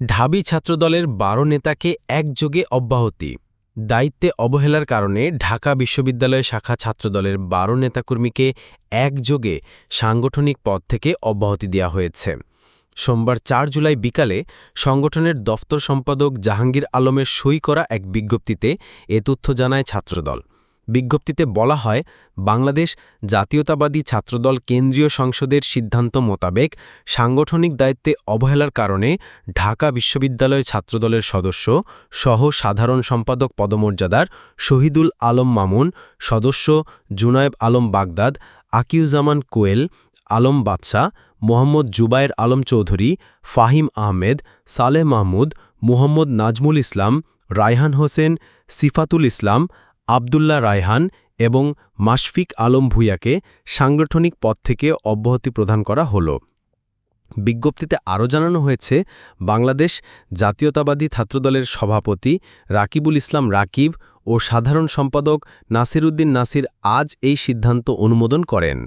ঢাবি ছাত্রদলের বারো নেতাকে একযোগে অব্যাহতি। দায়িত্বে অবহেলার কারণে ঢাকা বিশ্ববিদ্যালয় শাখা ছাত্রদলের বারো নেতাকর্মীকে একযোগে সাংগঠনিক পদ থেকে অব্যাহতি দেওয়া হয়েছে। সোমবার চার জুলাই বিকালে সংগঠনের দফতর সম্পাদক জাহাঙ্গীর আলমের সই করা এক বিজ্ঞপ্তিতে এ তথ্য জানায় ছাত্রদল। বিজ্ঞপ্তিতে বলা হয়, বাংলাদেশ জাতীয়তাবাদী ছাত্রদল কেন্দ্রীয় সংসদের সিদ্ধান্ত মোতাবেক সাংগঠনিক দায়িত্বে অবহেলার কারণে ঢাকা বিশ্ববিদ্যালয় ছাত্রদলের সদস্য সহ সাধারণ সম্পাদক পদমর্যাদার শহীদুল আলম মামুন, সদস্য জুনায়েব আলম বাগদাদ, আকিউজ্জামান কোয়েল, আলম বাদশাহ, মোহাম্মদ জুবায়ের আলম চৌধুরী, ফাহিম আহমেদ, সালেহ মাহমুদ, মোহাম্মদ নাজমুল ইসলাম, রায়হান হোসেন, সিফাতুল ইসলাম আবদুল্লাহ রায়হান এবং মাশফিক আলম ভুইয়াকে সাংগঠনিক পদ থেকে অব্যাহতি প্রদান করা হল। বিজ্ঞপ্তিতে আরও জানানো হয়েছে, বাংলাদেশ জাতীয়তাবাদী ছাত্রদলের সভাপতি রাকিবুল ইসলাম রাকিব ও সাধারণ সম্পাদক নাসিরউদ্দিন নাসির আজ এই সিদ্ধান্ত অনুমোদন করেন।